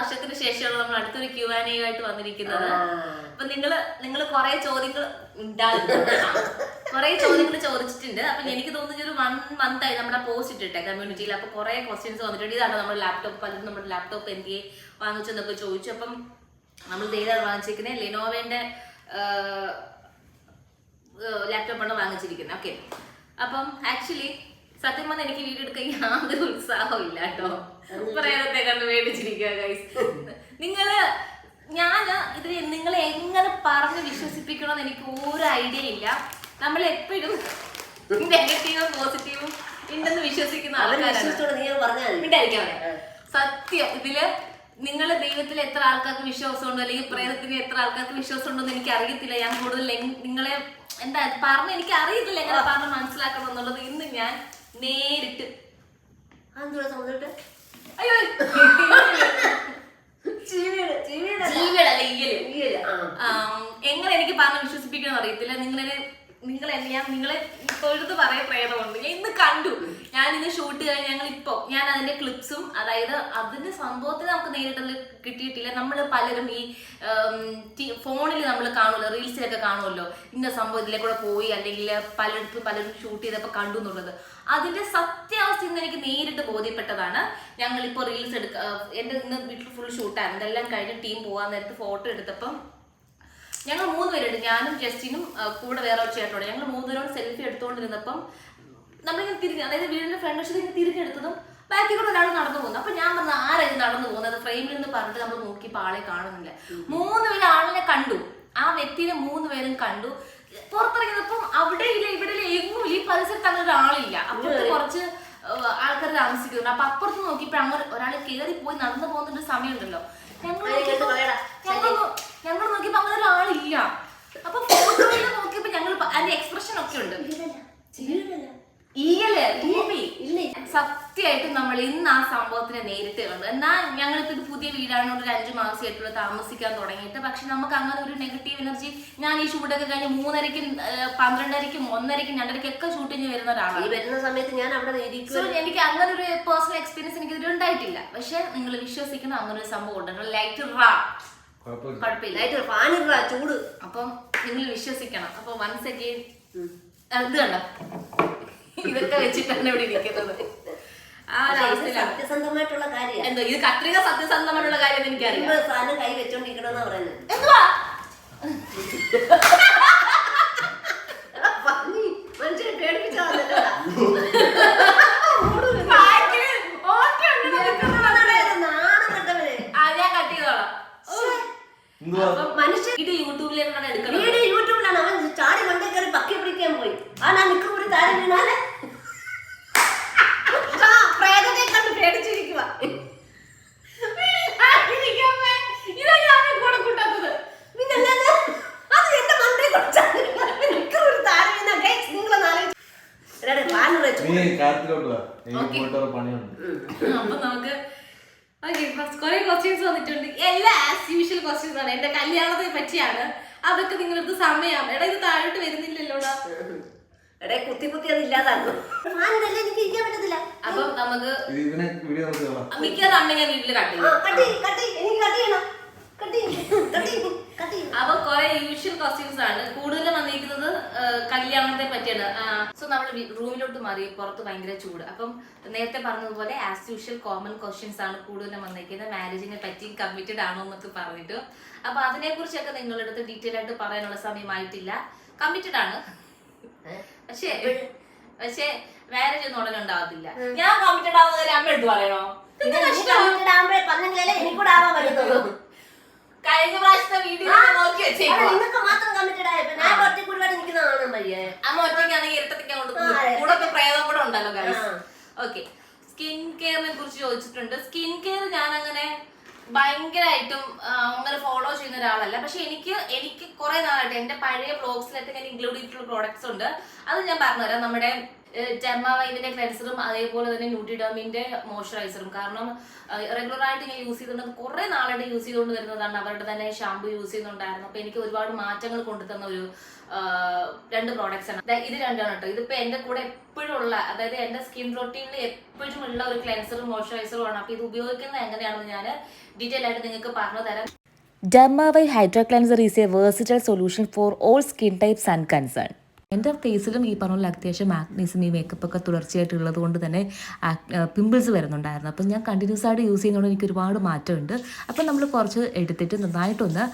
വർഷത്തിന് ശേഷമാണ് നമ്മൾ അടുത്തൊരു ക്യൂ ആൻ എ ആയിട്ട് വന്നിരിക്കുന്നത്. അപ്പൊ നിങ്ങൾ നിങ്ങൾ കുറെ ചോദ്യങ്ങൾ കുറെ ചോദ്യങ്ങൾ ചോദിച്ചിട്ടുണ്ട്. അപ്പൊ എനിക്ക് തോന്നുന്നു ഒരു വൺ മന്ത് ആയി നമ്മുടെ പോസ്റ്റ് ഇട്ടിട്ടെ കമ്മ്യൂണിറ്റിയിൽ അപ്പൊ കുറെ ക്വസ്റ്റ്യൻസ് വന്നിട്ടുണ്ട്. ഇതാണ് നമ്മുടെ ലാപ്ടോപ്പ് പലരും നമ്മുടെ ലാപ്ടോപ്പ് എന്തിയെ വാങ്ങിച്ചെന്നൊക്കെ ചോദിച്ചു. അപ്പം നമ്മൾ ധൈര്യം വാങ്ങിച്ചിരിക്കുന്നത് ലിനോവേന്റെ ലാപ്ടോപ്പാണ് വാങ്ങിച്ചിരിക്കുന്നത് ഓക്കെ അപ്പം ആക്ച്വലി സത്യം പറഞ്ഞാൽ എനിക്ക് വീഡിയോ എടുക്കാൻ യാതൊരു ഉത്സാഹവും ഇല്ല കേട്ടോ. പ്രേരത്തെ കണ്ട് മേടിച്ചിരിക്കുക ഗൈസ് നിങ്ങൾ ഞാൻ ഇത് നിങ്ങളെ എങ്ങനെ പറഞ്ഞ് വിശ്വസിപ്പിക്കണമെന്ന് എനിക്ക് ഒരു ഐഡിയ ഇല്ല. നമ്മൾ എപ്പോഴും നെഗറ്റീവും പോസിറ്റീവും ഉണ്ടെന്ന് വിശ്വസിക്കുന്ന ആൾക്കാരാണ്. സത്യം ഇതിൽ നിങ്ങളെ ദൈവത്തിൽ എത്ര ആൾക്കാർക്ക് വിശ്വാസമുണ്ടോ അല്ലെങ്കിൽ പ്രേതത്തിന് എത്ര ആൾക്കാർക്ക് വിശ്വാസമുണ്ടോ എന്ന് എനിക്ക് അറിയത്തില്ല. ഞാൻ കൂടുതൽ നിങ്ങളെ എന്താ പറഞ്ഞ എനിക്ക് അറിയത്തില്ല എങ്ങനെ പറഞ്ഞ് മനസ്സിലാക്കണം എന്നുള്ളത് ഇന്ന് ഞാൻ നേരിട്ട് അതെന്തുവാ സമുദ്രട്ട് എങ്ങനെ എനിക്ക് പറഞ്ഞ് വിശ്വസിപ്പിക്കണം അറിയത്തില്ല. നിങ്ങളെ നിങ്ങൾ എന്നെയാ ഞാൻ നിങ്ങളെ തൊഴുത്ത് പറയാൻ പ്രേതമുണ്ട് ഞാൻ ഇന്ന് കണ്ടു. ഞാൻ ഇന്ന് ഷൂട്ട് കഴിഞ്ഞ് ഞങ്ങൾ ഇപ്പൊ ഞാൻ അതിന്റെ ക്ലിപ്സും അതായത് അതിന്റെ സംഭവത്തിൽ നമുക്ക് നേരിട്ട് കിട്ടിയിട്ടില്ല. നമ്മൾ പലരും ഈ ഫോണിൽ നമ്മൾ കാണുമല്ലോ റീൽസിലൊക്കെ കാണുമല്ലോ. ഇന്ന സംഭവം ഇതിലെ കൂടെ പോയി അല്ലെങ്കിൽ പലയിടത്തും പലരും ഷൂട്ട് ചെയ്തപ്പോൾ കണ്ടു എന്നുള്ളത്. അതിന്റെ സത്യാവസ്ഥ ഇന്ന് എനിക്ക് നേരിട്ട് ബോധ്യപ്പെട്ടതാണ്. ഞങ്ങൾ ഇപ്പോൾ റീൽസ് എടുക്ക എന്റെ ഇന്ന് വീട്ടിൽ ഫുൾ ഷൂട്ടായിരുന്നു ഇതെല്ലാം കഴിഞ്ഞ് ടീം പോകാൻ നേരത്ത് ഫോട്ടോ എടുത്തപ്പം ഞങ്ങൾ മൂന്ന് പേരുണ്ട്. ഞാനും ജസ്റ്റിനും കൂടെ വേറെ ഒരു ചേട്ടനോട്. ഞങ്ങൾ മൂന്നുപേരോട് സെൽഫി എടുത്തുകൊണ്ടിരുന്നപ്പം നമ്മളിങ്ങനെ തിരിഞ്ഞ് അതായത് വീടിന്റെ ഫ്രണ്ട് വശത്ത് ഇങ്ങനെ തിരിഞ്ഞെടുത്തതും ബാക്കിൽ കൂടെ ഒരാൾ നടന്നു പോകുന്നു. അപ്പൊ ഞാൻ പറഞ്ഞ ആരായി നടന്നു പോകുന്നത്? ഫ്രെയിമിൽ നിന്ന് പറഞ്ഞിട്ട് നമ്മൾ നോക്കി ആളെ കാണുന്നില്ല. മൂന്ന് പേര് ആളിനെ കണ്ടു. ആ വ്യക്തിനെ മൂന്ന് പേരും കണ്ടു. പുറത്തിറങ്ങിയപ്പം അവിടെ ഇല്ല ഇവിടെ ഇല്ല എങ്ങും ഇല്ല. ഈ പരിസരത്ത് അങ്ങനെ ഒരാളില്ല. അപ്പുറത്ത് കുറച്ച് ആൾക്കാർ താമസിക്കുന്നുണ്ട്. അപ്പൊ അപ്പുറത്ത് നോക്കിയപ്പോ അങ്ങനെ ഒരാൾ കയറി പോയി നടന്നു പോകുന്ന ഒരു സമയമുണ്ടല്ലോ ഞങ്ങൾ നോക്കിയപ്പോ- ഞങ്ങൾ ഞങ്ങൾ നോക്കിയപ്പോ അങ്ങനെ ഒരാളില്ല. അപ്പൊ ഫോട്ടോയിൽ നോക്കിയപ്പോ ഞങ്ങൾ അതിന്റെ എക്സ്പ്രഷൻ ഒക്കെ ഉണ്ട്. സത്യമായിട്ടും നമ്മൾ ഇന്ന് ആ സംഭവത്തിനെ നേരിട്ട് കണ്ടു. എന്നാൽ ഞങ്ങളിപ്പോ ഇത് പുതിയ വീടാണ്. ഒരു അഞ്ചു മാസമായിട്ടുള്ള താമസിക്കാൻ തുടങ്ങിയിട്ട്. പക്ഷെ നമുക്ക് അങ്ങനെ ഒരു നെഗറ്റീവ് എനർജി ഞാൻ ഈ ഷൂട്ടൊക്കെ കഴിഞ്ഞ് മൂന്നരയ്ക്കും പന്ത്രണ്ടരയ്ക്കും ഒന്നരയ്ക്കും രണ്ടരയ്ക്കും ഒക്കെ ഷൂട്ടിങ് വരുന്ന ഒരാളാണ്. ഈ വരുന്ന സമയത്ത് ഞാൻ അവിടെ സോ എനിക്ക് അങ്ങനെ ഒരു പേഴ്സണൽ എക്സ്പീരിയൻസ് എനിക്ക് ഇതിൽ ഉണ്ടായിട്ടില്ല. പക്ഷെ നിങ്ങൾ വിശ്വസിക്കുന്ന അങ്ങനെ ഒരു സംഭവം ഉണ്ട്. ലൈറ്റ് റാ. കുഴപ്പമില്ല. ലൈറ്റ് ലൈറ്റ് ഫാനിടാ ചൂട്. അപ്പം നിങ്ങൾ വിശ്വസിക്കണം. അപ്പൊ വൺസ് അഗെയിൻ ഇത് കണ്ടോ? ഇതൊക്കെ വെച്ചിട്ടാണ് ഇവിടെ ഇരിക്കുന്നത്. ആ ഒരു പക്ഷേ അവസ്ഥയിലാണ് സത്യസന്ധമായിട്ടുള്ള കാര്യം എന്തോ ഇത് കത്രിക സത്യസന്ധമായിട്ടുള്ള കാര്യം എനിക്കറിയാം. സാധനം കൈ വെച്ചോണ്ടിരിക്കണമെന്നാ പറയുന്നത്. എന്തുവാ എടാ, പന്നി, മനുഷ്യനെ പേടിപ്പിച്ചാന്നല്ലോ ബാക്കിൽ ഓക്കേ ഉണ്ട് നിൽക്കുന്നതാണ്. നാണം കെട്ടവനെ ആ, ഞാൻ കട്ട് ചെയ്തോളാം എന്തുവാ അപ്പം മനുഷ്യൻ ഇത് യൂട്യൂബിലേക്കാണ് എടുക്കുന്നത്. വീട് യൂട്യൂബിലാണ്. അവൻ ചാടി മണ്ടേ കയറി പക്കി പിടിക്കാൻ പോയി. ആ ഞാൻ നിൽക്കും ഒരു താരം വീണാൽ. ആ, പ്രേതത്തെ കണ്ട് പേടിച്ചിരിക്കുക പണിയുണ്ട്. അപ്പൊ നമുക്ക് ക്വസ്റ്റ്യൻസ് വന്നിട്ടുണ്ട്. എല്ലാ ആസ് യൂഷ്വൽ ക്വസ്റ്റ്യൻസ് ആണ്. എന്റെ കല്യാണത്തെ പറ്റിയാണ്. അതൊക്കെ നിങ്ങളടുത്ത് സമയം. എടാ ഇത് താഴോട്ട് വരുന്നില്ലല്ലോടാ എടേ. കുത്തി കുത്തി അത് ഇല്ലാതാക്കും എനിക്ക് ഇരിക്കാൻ പറ്റത്തില്ല. അപ്പൊ നമുക്ക് ഇത് ഇതിനെ വീഡിയോ നോക്കി കാണാം. മിക്കത് അമ്മ ഞാൻ വീട്ടിൽ കട്ട് ചെയ്യും. കട്ടി കട്ടി എനിക്ക് ചെയ്യണം. കട്ടി അപ്പൊ കുറെ യൂഷ്വൽ കോസ്റ്റ്യൂംസ് ആണ്. കൂടുതലും വന്നിരിക്കുന്നത് കല്യാണത്തെ പറ്റിയാണ്. സോ നമ്മൾ റൂമിലോട്ട് മാറി പുറത്ത് ഭയങ്കര ചൂട്. അപ്പം നേരത്തെ പറഞ്ഞതുപോലെ ആസ് യൂഷ്വൽ കോമൺ ക്വസ്റ്റ്യൻസ് ആണ് കൂടുതലും വന്നിരിക്കുന്നത്. മാരേജിനെ പറ്റി കമ്മിറ്റഡ് ആണോ എന്നൊക്കെ പറഞ്ഞിട്ട്. അപ്പൊ അതിനെ കുറിച്ചൊക്കെ നിങ്ങളുടെ അടുത്ത് ഡീറ്റെയിൽ ആയിട്ട് പറയാനുള്ള സമയമായിട്ടില്ല. കമ്മിറ്റഡ് ആണ്. പക്ഷേ പക്ഷേ മാരേജ് ഒന്നും ഉടനെ ഉണ്ടാവത്തില്ല. ഞാൻ കമ്മിറ്റഡ് ആവുന്നതിന് അമ്മ എടുത്ത് പറയണോ? എനിക്കൂടെ ആവാൻ പറ്റത്തുള്ളൂ. കഴിഞ്ഞ പ്രാവശ്യത്തെ വീഡിയോ നോക്കി അവിടെ വെച്ചേക്കുവാ നിങ്ങൾക്ക് മാത്രം കമ്മിറ്റഡ് ആയപ്പോ ഞാൻ ഒറ്റ കുടിപാട് നിൽക്കുന്ന കാണാൻ വയ്യേ അമ്മ ഒറ്റയ്ക്കാണെങ്കിൽ ഇരട്ടത്തിക്കാൻ കൊണ്ട് കൂടെ. ഇപ്പൊ പ്രേതം കൂടെ ഉണ്ടല്ലോ. ഓക്കെ സ്കിൻ കെയറിനെ കുറിച്ച് ചോദിച്ചിട്ടുണ്ട്. സ്കിൻ കെയർ ഞാൻ അങ്ങനെ ഭയങ്കരമായിട്ടും ആ, അങ്ങനെ ഫോളോ ചെയ്യുന്ന ഒരാളല്ല. പക്ഷെ എനിക്ക് എനിക്ക് കുറെ നാളായിട്ട് എന്റെ പഴയ ബ്ലോഗ്സിലൊക്കെ ഞാൻ ഇൻക്ലൂഡ് ചെയ്തിട്ടുള്ള പ്രോഡക്ട്സ് ഉണ്ട്. അത് ഞാൻ പറഞ്ഞുതരാം. നമ്മുടെ ടെർമാവൈവിന്റെ ക്ലെൻസറും അതേപോലെ തന്നെ ന്യൂട്രിഡോമിന്റെ മോയ്സ്ചറൈസറും കാരണം റെഗുലർ ആയിട്ട് ഞാൻ യൂസ് ചെയ്തുകൊണ്ട് കുറെ നാളായിട്ട് യൂസ് ചെയ്തുകൊണ്ട് വരുന്നതാണ്. അവരുടെ തന്നെ ഷാമ്പു യൂസ് ചെയ്യുന്നുണ്ടായിരുന്നു. അപ്പൊ എനിക്ക് ഒരുപാട് മാറ്റങ്ങൾ കൊണ്ടുതന്ന ഒരു രണ്ട് പ്രോഡക്ട്സ് ആണ്. ഇത് രണ്ടാണ് കേട്ടോ ഇതിപ്പോ എന്റെ കൂടെ എപ്പോഴും ഉള്ള അതായത് എന്റെ സ്കിൻ റൊട്ടീനിൽ എപ്പോഴും ഉള്ള ഒരു ക്ലെൻസറും മോയ്സ്ചറൈസറും ആണ്. അപ്പൊ ഇത് ഉപയോഗിക്കുന്നത് എങ്ങനെയാണെന്ന് ഞാൻ ഡീറ്റെയിൽ ആയിട്ട് നിങ്ങൾക്ക് പറഞ്ഞു തരാം. ഡെമ്മാവൈ hydro cleanser is a versatile solution for all skin types and concern. എന്റെ ഫേസിലും ഈ പറഞ്ഞ പോലെ അത്യാവശ്യം മാഗ്നീസും ഈ മേക്കപ്പ് ഒക്കെ തുടർച്ചയായിട്ടുള്ളത് കൊണ്ട് തന്നെ പിമ്പിൾസ് വരുന്നുണ്ടായിരുന്നു. അപ്പം ഞാൻ കണ്ടിന്യൂസ് ആയിട്ട് യൂസ് ചെയ്യുന്നതുകൊണ്ട് എനിക്ക് ഒരുപാട് മാറ്റമുണ്ട്. അപ്പം നമ്മൾ കുറച്ച് എടുത്തിട്ട് നന്നായിട്ടൊന്ന്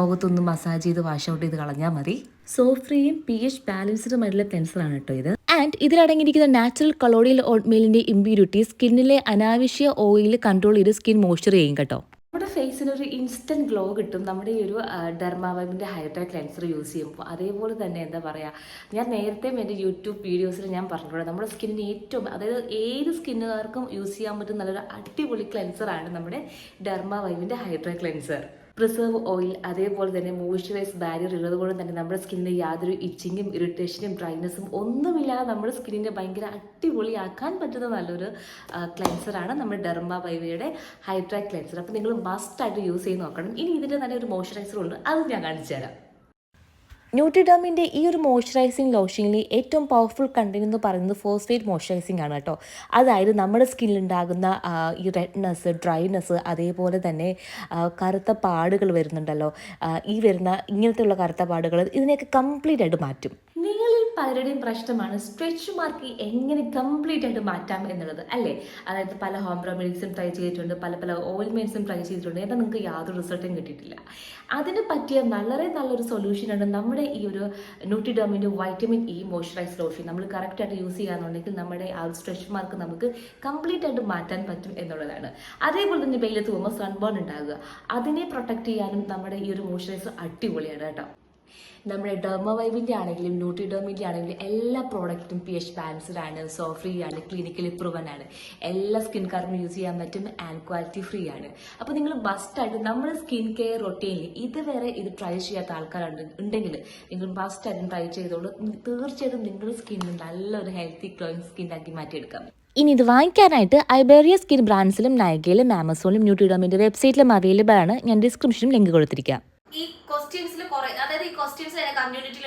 മുഖത്തൊന്ന് മസാജ് ചെയ്ത് വാഷ് ഔട്ട് ചെയ്ത് കളഞ്ഞാൽ മതി. സോഫ്രിയും പി എച്ച് ബാലൻസ്ഡുമായിട്ടുള്ള പെൻസിലാണ് കേട്ടോ ഇത്. ആൻഡ് ഇതിലടങ്ങിയിരിക്കുന്ന നാച്ചുറൽ കളോഡിയൽ ഓട്ട്മീലിന്റെ ഇമ്പ്യൂരിറ്റി സ്കിന്നിലെ അനാവശ്യ ഓയിൽ കൺട്രോൾ ചെയ്ത് സ്കിൻ മോയ്സ്ചർ ചെയ്യും കേട്ടോ. നമ്മുടെ ഫേസിന് ഒരു ഇൻസ്റ്റന്റ് ഗ്ലോ കിട്ടും. നമ്മുടെ ഈ ഒരു ഡെർമാവൈബിന്റെ ഹൈഡ്രാ ക്ലെൻസർ യൂസ് ചെയ്യുമ്പോൾ അതേപോലെ തന്നെ എന്താ പറയുക ഞാൻ നേരത്തെയും എന്റെ യൂട്യൂബ് വീഡിയോസിൽ ഞാൻ പറഞ്ഞിട്ടുണ്ട്. നമ്മുടെ സ്കിന്നിന് ഏറ്റവും അതായത് ഏത് സ്കിന്നുകാർക്കും യൂസ് ചെയ്യാൻ പറ്റുന്ന നല്ലൊരു അടിപൊളി ക്ലെൻസറാണ് നമ്മുടെ ഡെർമാവൈബിന്റെ ഹൈഡ്രാ ക്ലെൻസർ പ്രിസർവ് ഓയിൽ അതേപോലെ തന്നെ മോയ്സ്ചറൈസ് ബാരിയർ ഉള്ളത് കൊണ്ട് തന്നെ നമ്മുടെ സ്കിന്നിന് യാതൊരു ഇച്ചിങ്ങും ഇറിറ്റേഷനും ഡ്രൈനെസ്സും ഒന്നുമില്ലാതെ നമ്മുടെ സ്കിന്നിനെ ഭയങ്കര അടിപൊളിയാക്കാൻ പറ്റുന്ന നല്ലൊരു ക്ലെൻസറാണ് നമ്മുടെ ഡെർമ വൈവയുടെ ഹൈഡ്രാ ക്ലെൻസർ അപ്പോൾ നിങ്ങൾ മസ്റ്റായിട്ട് യൂസ് ചെയ്ത് നോക്കണം. ഇനി ഇതിന്റെ തന്നെ ഒരു മോയ്സ്ചറൈസർ ഉണ്ട്. അത് ഞാൻ കാണിച്ചു തരാം ന്യൂട്രിഡോമിന്റെ ഈ ഒരു മോയ്സ്ചറൈസിങ് ലോഷനിൽ ഏറ്റവും പവർഫുൾ കണ്ടന്റ് എന്ന് പറയുന്നത് ഫോസ്ഫേറ്റ് മോയ്സ്ചറൈസിങ് ആണ് കേട്ടോ. അതായത് നമ്മുടെ സ്കിന്നിലുണ്ടാകുന്ന ഈ റെഡ്നെസ് ഡ്രൈനെസ് അതേപോലെ തന്നെ കറുത്ത പാടുകൾ വരുന്നുണ്ടല്ലോ. ഈ വരുന്ന ഇങ്ങനത്തെയുള്ള കറുത്ത പാടുകൾ ഇതിനെയൊക്കെ കംപ്ലീറ്റ് ആയിട്ട് മാറ്റും. പലരുടെയും പ്രശ്നമാണ്. സ്ട്രെച്ച് മാർക്ക് എങ്ങനെ കംപ്ലീറ്റ് ആയിട്ട് മാറ്റാം എന്നുള്ളത് അല്ലേ? അതായത് പല ഹോം റെമഡീസും ട്രൈ ചെയ്തിട്ടുണ്ട് പല പല ഓയിൽമെന്റ്സും ട്രൈ ചെയ്തിട്ടുണ്ട്. എന്നാൽ നിങ്ങൾക്ക് യാതൊരു റിസൾട്ടും കിട്ടിയിട്ടില്ല. അതിന് പറ്റിയ വളരെ നല്ലൊരു സൊല്യൂഷനാണ് നമ്മുടെ ഈ ഒരു ന്യൂട്രിഡോമിന്റെ വൈറ്റമിൻ ഇ മോയ്സ്ചറൈസ് ലോഷൻ നമ്മൾ കറക്റ്റായിട്ട് യൂസ് ചെയ്യാന്നുണ്ടെങ്കിൽ നമ്മുടെ ആ സ്ട്രെച്ച് മാർക്ക് നമുക്ക് കംപ്ലീറ്റ് ആയിട്ട് മാറ്റാൻ പറ്റും എന്നുള്ളതാണ്. അതേപോലെ തന്നെ വെയിലത്ത് പോകുമ്പോൾ സൺബേൺ ഉണ്ടാകുക അതിനെ പ്രൊട്ടക്ട് ചെയ്യാനും നമ്മുടെ ഈ ഒരു മോയ്സ്ചറൈസർ അടിപൊളിയാണ് കേട്ടോ. നമ്മുടെ ഡെർമവൈവിന്റെ ആണെങ്കിലും ന്യൂട്രിഡോമിന്റെ ആണെങ്കിലും എല്ലാ പ്രോഡക്റ്റും പി എച്ച് ബാലൻസ്ഡ് ആണ്. സോ ഫ്രീ ആണ്. ക്ലിനിക്കലി പ്രൂവൻ ആണ്. എല്ലാ സ്കിൻ കെയറും യൂസ് ചെയ്യാൻ പറ്റും ആൻഡ് ക്വാളിറ്റി ഫ്രീ ആണ്. അപ്പോൾ നിങ്ങൾ മസ്റ്റായിട്ട് നമ്മുടെ സ്കിൻ കെയർ റൊട്ടീനിൽ ഇതുവരെ ഇത് ട്രൈ ചെയ്യാത്ത ആൾക്കാരുണ്ട് ഉണ്ടെങ്കിൽ നിങ്ങൾ മസ്റ്റായിട്ടും ട്രൈ ചെയ്തോളൂ. തീർച്ചയായിട്ടും നിങ്ങളുടെ സ്കിന്നിന് നല്ലൊരു ഹെൽത്തി ഗ്ലോയിങ് സ്കിൻ ആക്കി മാറ്റിയെടുക്കാം. ഇനി ഇത് വാങ്ങിക്കാനായിട്ട് ഐബേറിയ സ്കിൻ ബ്രാൻഡ്സിലും നയകയിലും ആമസോണിലും ന്യൂട്രിഡോമിന്റെ വെബ്സൈറ്റിലും അവൈലബിൾ ആണ്. ഞാൻ ഡിസ്ക്രിപ്ഷനിലും ലിങ്ക് കൊടുത്തിരിക്കാം. ഈ ക്വസ്റ്റ്യൻസിൽ കുറെ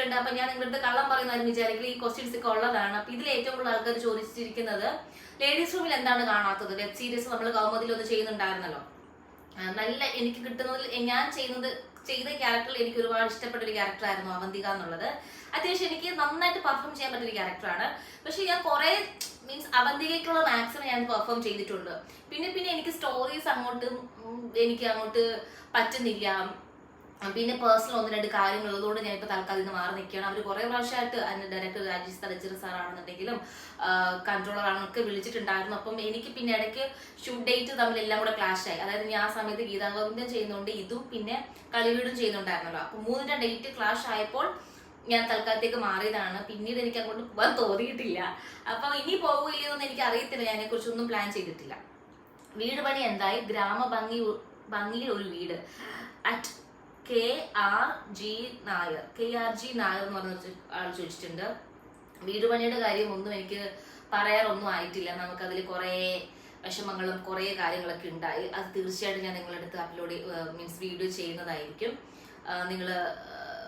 ഉണ്ട് അപ്പൊ ഞാൻ നിങ്ങളുടെ കള്ളം പറയുന്നതായിരുന്നു വിചാരിക്കും ഈ ക്വസ്റ്റ്യൻസ് ഒക്കെ ഉള്ളതാണ്. അപ്പൊ ഇതിൽ ഏറ്റവും കൂടുതൽ ആൾക്കാർ ചോദിച്ചിരിക്കുന്നത് ലേഡീസ് റൂമിൽ എന്താണ് കാണാത്തത്? വെബ് സീരീസ് നമ്മൾ കൗമുദിൽ ഒന്ന് ചെയ്യുന്നുണ്ടായിരുന്നല്ലോ. നല്ല എനിക്ക് കിട്ടുന്നതിൽ ഞാൻ ചെയ്യുന്നത് ചെയ്ത ക്യാരക്ടറിൽ എനിക്ക് ഒരുപാട് ഇഷ്ടപ്പെട്ട ഒരു ക്യാരക്ടർ ആയിരുന്നു അവന്തിക എന്നുള്ളത്. അത്യാവശ്യം എനിക്ക് നന്നായിട്ട് പെർഫോം ചെയ്യാൻ പറ്റിയ ക്യാരക്ടറാണ് പക്ഷെ ഞാൻ കുറെ മീൻസ് അവന്തികയ്ക്കുള്ള മാക്സിമം ഞാൻ പെർഫോം ചെയ്തിട്ടുണ്ട്. പിന്നെ പിന്നെ എനിക്ക് സ്റ്റോറീസ് അങ്ങോട്ട് എനിക്ക് അങ്ങോട്ട് പറ്റുന്നില്ല. പിന്നെ പേഴ്സണൽ ഒന്ന് രണ്ട് കാര്യങ്ങൾ ഉള്ളതുകൊണ്ട് ഞാൻ ഇപ്പോൾ തൽക്കാലം ഇന്ന് മാറി നിൽക്കുകയാണ്. അവർ കുറേ പ്രാവശ്യമായിട്ട് അതിന്റെ ഡയറക്ടർ രാജേഷ് തലച്ചിറ സാറാണെന്നുണ്ടെങ്കിലും കൺട്രോളർ ആണെന്നൊക്കെ വിളിച്ചിട്ടുണ്ടായിരുന്നു. അപ്പം എനിക്ക് പിന്നെ ഇടയ്ക്ക് ഷൂട്ട് ഡേറ്റ് തമ്മിൽ എല്ലാം കൂടെ ക്ലാഷ് ആയി. അതായത് ഞാൻ ആ സമയത്ത് ഗീതാഗോവിന്ദം ചെയ്യുന്നുണ്ട് ഇതും പിന്നെ കളിവീടും ചെയ്യുന്നുണ്ടായിരുന്നല്ലോ. അപ്പം മൂന്നിന്റെ ഡേറ്റ് ക്ലാഷ് ആയപ്പോൾ ഞാൻ തൽക്കാലത്തേക്ക് മാറിയതാണ്. പിന്നീട് എനിക്ക് അങ്ങോട്ട് പോകാൻ തോന്നിയിട്ടില്ല. അപ്പം ഇനി പോകില്ലെന്നൊന്നും എനിക്ക് അറിയത്തില്ല. ഞാൻ അതിനെക്കുറിച്ചൊന്നും പ്ലാൻ ചെയ്തിട്ടില്ല. വീട് പണി എന്തായി? ഗ്രാമഭംഗി ഭംഗിയിൽ ഒരു വീട്. At K R G Nair. K R G Nair എന്ന് പറഞ്ഞ ആൾ ചോദിച്ചിട്ടുണ്ട്. വീട് പണിയുടെ കാര്യം ഒന്നും എനിക്ക് പറയാറൊന്നും ആയിട്ടില്ല. നമുക്കതിൽ കുറേ വിഷമങ്ങളും കുറേ കാര്യങ്ങളൊക്കെ ഉണ്ടായി. അത് തീർച്ചയായിട്ടും ഞാൻ നിങ്ങളുടെ അടുത്ത് അപ്ലോഡ് മീൻസ് വീഡിയോ ചെയ്യുന്നതായിരിക്കും. നിങ്ങൾ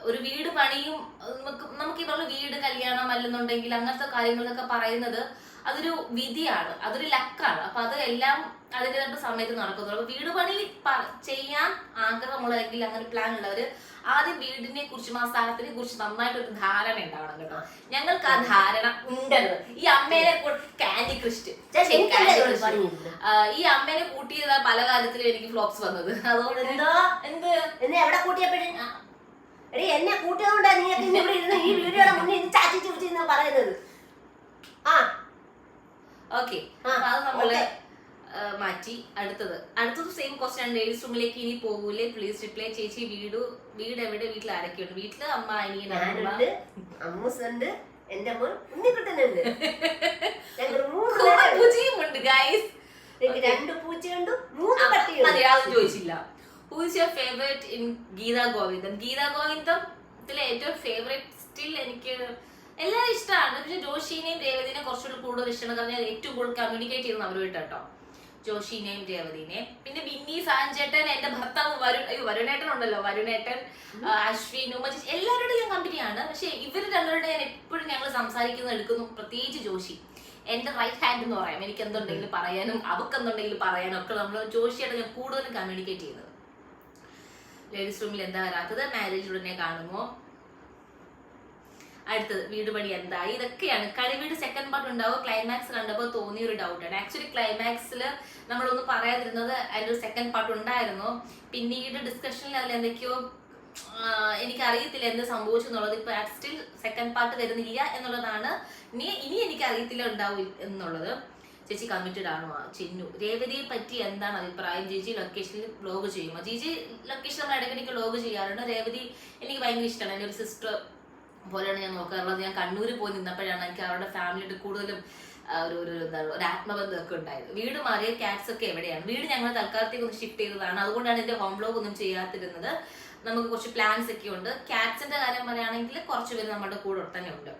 ഒരു വീട് പണിയും നമുക്ക് നമുക്ക് ഈ വീട് കല്യാണം അല്ലെന്നുണ്ടെങ്കിൽ അങ്ങനത്തെ കാര്യങ്ങളൊക്കെ പറയുന്നത് അതൊരു വിധിയാണ് അതൊരു ലക്കാണ്. അപ്പൊ അത് എല്ലാം അതിന്റെതായിട്ട് സമയത്ത് നടക്കുന്നുള്ളൂ അപ്പൊ വീട് പണി ചെയ്യാൻ ചെയ്യാൻ ആഗ്രഹമുള്ളതെങ്കിൽ അങ്ങനെ പ്ലാൻ ഉള്ളവര് ആദ്യം വീടിനെ കുറിച്ചും ആ സ്ഥലത്തിനെ കുറിച്ച് നന്നായിട്ട് ഒരു ധാരണ ഉണ്ടാവണം കേട്ടോ. ഞങ്ങൾക്ക് ആ ധാരണ ഉണ്ടല്ലോ. ഈ അമ്മേനെ കാൻഡി ക്രിസ്റ്റ്. ഈ അമ്മേനെ കൂട്ടിയതാ പല കാര്യത്തിലും എനിക്ക് ഫ്ലോപ്സ് വന്നത്. അതുകൊണ്ട് എന്തോ? എന്ത്? എന്നെ എവിടെ കൂട്ടിയപ്പോഴും എടി എന്നെ കൂട്ടിയതുകൊണ്ടാണ് നീ ഇവിടെ ഇരുന്ന് ഈ വീഡിയോയുടെ മുന്നിൽ ചാച്ചി ചൂച്ചി പറയുന്നത്? ആ ഓക്കെ അത് നമ്മൾ മാറ്റി. അടുത്തത്. അടുത്തത് സെയിം ക്വസ്റ്റ്യൻ ആണ്. ലേഡീസ് റൂമിലേക്ക് ഇനി പോകൂലേ? പ്ലീസ് റിപ്ലൈ ചേച്ചി വീട് വീട് എവിടെ? വീട്ടിൽ ആരൊക്കെയുണ്ട്? വീട്ടിൽ അമ്മ അനിയൻ അമ്മ ഞാനുണ്ട്. അമ്മൂസുണ്ട്. എന്റെ മോൻ ഉണ്ണിക്കുട്ടനുണ്ട്. പേരുണ്ട്. പൂച്ചയുമുണ്ട് ഗൈസ് രണ്ട് പൂച്ചയുണ്ട് മൂന്ന് പട്ടിയുണ്ട്. അത് ചോദിച്ചില്ല. Who's your favourite in Geetha Govindam Geetha Govindam ഇതിലെ ഏറ്റവും ഫേവറേറ്റ് സ്റ്റിൽ എനിക്ക് എല്ലാവരും ഇഷ്ടമാണ്. പക്ഷെ ജോഷിനെയും രേവതിനെയും കുറച്ചുകൂടി കൂടുതൽ ഇഷ്ടമാണ് കാരണം ഏറ്റവും കൂടുതൽ കമ്മ്യൂണിക്കേറ്റ് ചെയ്യുന്നത് അവരുമായിട്ട് കേട്ടോ. ജോഷിനെയും രേവതിനെയും പിന്നെ ബിന്നി സാഞ്ചേട്ടൻ എന്റെ ഭർത്താവ് വരുൺ അയ്യോ വരുണേട്ടൻ ഉണ്ടല്ലോ വരുണേട്ടൻ അശ്വിൻ ഉമ്മച്ചി എല്ലാവരോടും ഞാൻ കമ്പനിയാണ് പക്ഷെ ഇവർ രണ്ടുപേരുടെ ഞാൻ എപ്പോഴും ഞങ്ങൾ സംസാരിക്കുന്നത് എടുക്കുന്നു. പ്രത്യേകിച്ച് ജോഷി. എന്റെ റൈറ്റ് ഹാൻഡ് എന്ന് പറയാം. എനിക്ക് എന്തുണ്ടെങ്കിലും പറയാനും അവക്ക് എന്തുണ്ടെങ്കിലും പറയാനും ഒക്കെ നമ്മൾ ജോഷിയായിട്ട് ഞാൻ കൂടുതലും കമ്മ്യൂണിക്കേറ്റ് ചെയ്യുന്നത്. ലേഡീസ് റൂമിൽ എന്താ വരാത്തത്? മാരേജ് ഉടനെ കാണുമോ? അടുത്തത് വീട് പണി എന്തായി ഇതൊക്കെയാണ്. കളിവീട് സെക്കൻഡ് പാർട്ട് ഉണ്ടാവുക ക്ലൈമാക്സ് കണ്ടപ്പോൾ തോന്നിയ ഒരു ഡൗട്ടാണ് ആക്ച്വലി ക്ലൈമാക്സിൽ നമ്മളൊന്നും പറയാതിരുന്നത് അതിന്റെ ഒരു സെക്കൻഡ് പാർട്ട് ഉണ്ടായിരുന്നു. പിന്നീട് ഡിസ്കഷനിൽ അതിൽ എന്തൊക്കെയോ എനിക്കറിയത്തില്ല എന്ത് സംഭവിച്ചു എന്നുള്ളത്. ഇപ്പൊ സ്റ്റിൽ സെക്കൻഡ് പാർട്ട് വരുന്നില്ല എന്നുള്ളതാണ്. ഇനി ഇനി എനിക്ക് അറിയത്തില്ല ഉണ്ടാവും എന്നുള്ളത്. ചേച്ചി കമ്മിറ്റഡ് ആണോ? ചിന്നു രേവതിയെ പറ്റി എന്താണ് അഭിപ്രായം? ചേച്ചി ലൊക്കേഷനിൽ വ്ലോഗ് ചെയ്യുമോ? ചേച്ചി ലൊക്കേഷൻ നമ്മൾ ഇടയ്ക്കിടയ്ക്ക് വ്ലോഗ് ചെയ്യാറുണ്ട്. രേവതി എനിക്ക് ഭയങ്കര ഇഷ്ടമാണ്. എന്റെ ഒരു സിസ്റ്റർ പോലെയാണ് ഞാൻ നോക്കാറുള്ളത്. ഞാൻ കണ്ണൂരിൽ പോയി നിന്നപ്പോഴാണ് എനിക്ക് അവരുടെ ഫാമിലിയായിട്ട് കൂടുതലും ഒരു ഒരു എന്താ പറയുക, ഒരു ആത്മബന്ധമൊക്കെ ഉണ്ടായത്. വീട് മാറിയ ക്യാറ്റ്സ് ഒക്കെ എവിടെയാണ്? വീട് ഞങ്ങൾ തൽക്കാലത്തേക്ക് ഒന്ന് ഷിഫ്റ്റ് ചെയ്തതാണ്. അതുകൊണ്ടാണ് എന്റെ ഹോം വ്ലോഗ് ഒന്നും ചെയ്യാത്തിരുന്നത് നമുക്ക് കുറച്ച് പ്ലാൻസ് ഒക്കെ ഉണ്ട്. ക്യാറ്റ്സിന്റെ കാര്യം പറയുകയാണെങ്കിൽ കുറച്ച് പേര് നമ്മുടെ കൂടെ തന്നെ ഉണ്ട്.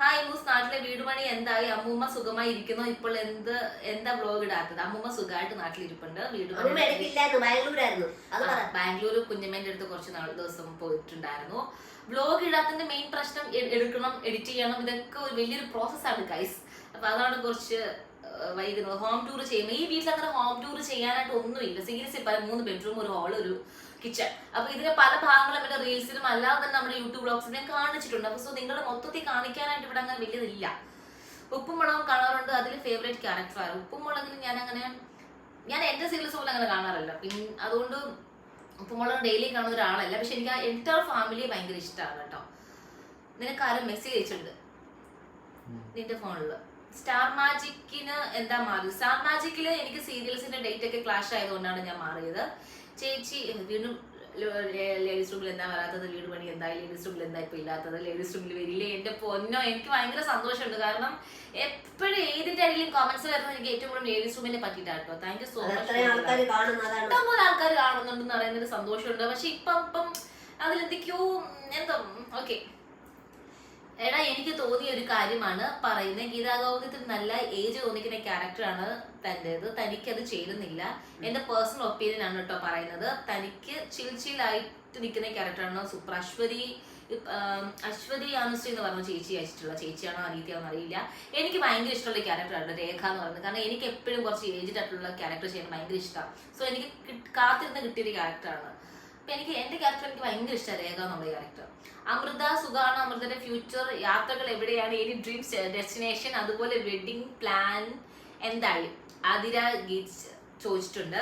ഹായ് മൂസ് നാട്ടിലെ വീട് പണി എന്തായി? അമ്മൂമ്മ സുഖമായി ഇരിക്കുന്നു. ഇപ്പോൾ എന്ത് എന്താ ബ്ലോഗ് ഇടാത്തത്? അമ്മൂമ്മ സുഖമായിട്ട് നാട്ടിലിരിപ്പുണ്ട്. വീട് ബാംഗ്ലൂർ കുഞ്ഞമ്മേന്റെ അടുത്ത് കുറച്ച് നാൾ ദിവസം പോയിട്ടുണ്ടായിരുന്നു. വ്ലോഗ് ഇടാത്തതിന്റെ മെയിൻ പ്രശ്നം എടുക്കണം എഡിറ്റ് ചെയ്യണം ഇതൊക്കെ ഒരു വലിയൊരു പ്രോസസ്സാണ് ഗൈസ് അപ്പൊ അതാണ് കുറച്ച് വൈകുന്നത്. ഹോം ടൂർ ചെയ്യുമ്പോൾ ഈ വീട്ടിൽ അങ്ങനെ ഹോം ടൂർ ചെയ്യാനായിട്ട് ഒന്നുമില്ല. സീരിയസ് പല മൂന്ന് ബെഡ്റൂം ഒരു ഹാൾ ഒരു കിച്ചൺ അപ്പൊ ഇതിന്റെ പല ഭാഗങ്ങളും എന്റെ റീൽസിലും അല്ലാതെ തന്നെ നമ്മുടെ യൂട്യൂബ് ബ്ലോഗ്സിനെ കാണിച്ചിട്ടുണ്ട്. അപ്പൊ സോ നിങ്ങൾ മൊത്തത്തിൽ കാണിക്കാനായിട്ട് ഇവിടെ അങ്ങനെ വലിയതില്ല. ഉപ്പും മുളകും കാണാറുണ്ട് അതിൽ ഫേവറേറ്റ് ക്യാരക്ടറാണ് ഉപ്പും മുളകിൽ ഞാൻ അങ്ങനെ ഞാൻ എന്റെ സീരിയൽസ് പോലെ അങ്ങനെ കാണാറില്ല. പിന്നെ അതുകൊണ്ട് ഉപ്പുമുളക് ഡെയിലി കാണുന്ന ഒരാളല്ല. പക്ഷെ എനിക്ക് ആ എന്റയർ ഫാമിലി ഭയങ്കര ഇഷ്ടമാണ് കേട്ടോ. നിനക്ക് ആരും മെസ്സേജ് അയച്ചിട്ടുണ്ട്? നിന്റെ ഫോണിൽ സ്റ്റാർ മാജിക്കിന് എന്താ മാറി സ്റ്റാർ മാജിക്കിൽ എനിക്ക് സീരിയൽസിന്റെ ഡേറ്റ് ഒക്കെ ക്ലാഷ് ആയതുകൊണ്ടാണ് ഞാൻ മാറിയത്. ചേച്ചി വീണ്ടും ലേഡീസ് റൂമിൽ എന്താ വരാത്തത്? വീട് പണി എന്തായി? ലേഡീസ് റൂമിൽ എന്താ ഇപ്പൊ ഇല്ലാത്തത്? ലേഡീസ് റൂമിൽ വരില്ലേ? എന്റെ പൊന്നോ എനിക്ക് ഭയങ്കര സന്തോഷമുണ്ട്. കാരണം എപ്പോഴും ഏതിന്റെ അടിയിലും കമന്റ്സ് വരുന്നത് എനിക്ക് ഏറ്റവും കൂടുതൽ ലേഡീസ് റൂമിനെ പറ്റിയിട്ടാട്ടോ താങ്ക് യു സോ മച്ച് ഇഷ്ടംപോലെ ആൾക്കാർ കാണുന്നുണ്ടെന്ന് പറയുന്നൊരു സന്തോഷമുണ്ട്. പക്ഷെ ഇപ്പം ഇപ്പം അതിലെന്തൊക്കെയോ എന്തോ ഓക്കെ എടാ എനിക്ക് തോന്നിയ ഒരു കാര്യമാണ് പറയുന്നത്. ഗീതാഗൗതത്തിൽ നല്ല ഏജ് തോന്നിക്കുന്ന ക്യാരക്ടറാണ് തന്റെത്. തനിക്ക് അത് ചേരുന്നില്ല എന്റെ പേഴ്സണൽ ഒപ്പീനിയൻ ആണ് കേട്ടോ പറയുന്നത്. തനിക്ക് ചിൽ ആയിട്ട് നിൽക്കുന്ന ക്യാരക്ടറാണ് സൂപ്പർ അശ്വതി അശ്വതി അനുശ്രീ എന്ന് പറഞ്ഞ ചേച്ചി അയച്ചിട്ടുള്ള ചേച്ചിയാണോ അറിയിക്കാന്ന് അറിയില്ല. എനിക്ക് ഭയങ്കര ഇഷ്ടമുള്ള ക്യാരക്ടറാണ് രേഖ എന്ന് പറയുന്നത്. കാരണം എനിക്ക് എപ്പോഴും കുറച്ച് ഏജ്ഡ് ആയിട്ടുള്ള ക്യാരക്ടർ ചെയ്യാൻ ഭയങ്കര ഇഷ്ടമാണ് സോ എനിക്ക് കാത്തിരുന്ന് കിട്ടിയൊരു ക്യാരക്ടറാണ് അപ്പൊ എനിക്ക് എന്റെ ക്യാരക്ടർ എനിക്ക് ഭയങ്കര ഇഷ്ടമാണ് രേഖ എന്നുള്ള ക്യാരക്ടർ അമൃത സുഖാണ് അമൃതന്റെ ഫ്യൂച്ചർ യാത്രകൾ എവിടെയാണ് ഏത് ഡ്രീംസ് ഡെസ്റ്റിനേഷൻ അതുപോലെ വെഡിങ് പ്ലാൻ എന്തായി? ആതിര ഗീറ്റ്സ് ചോദിച്ചിട്ടുണ്ട്.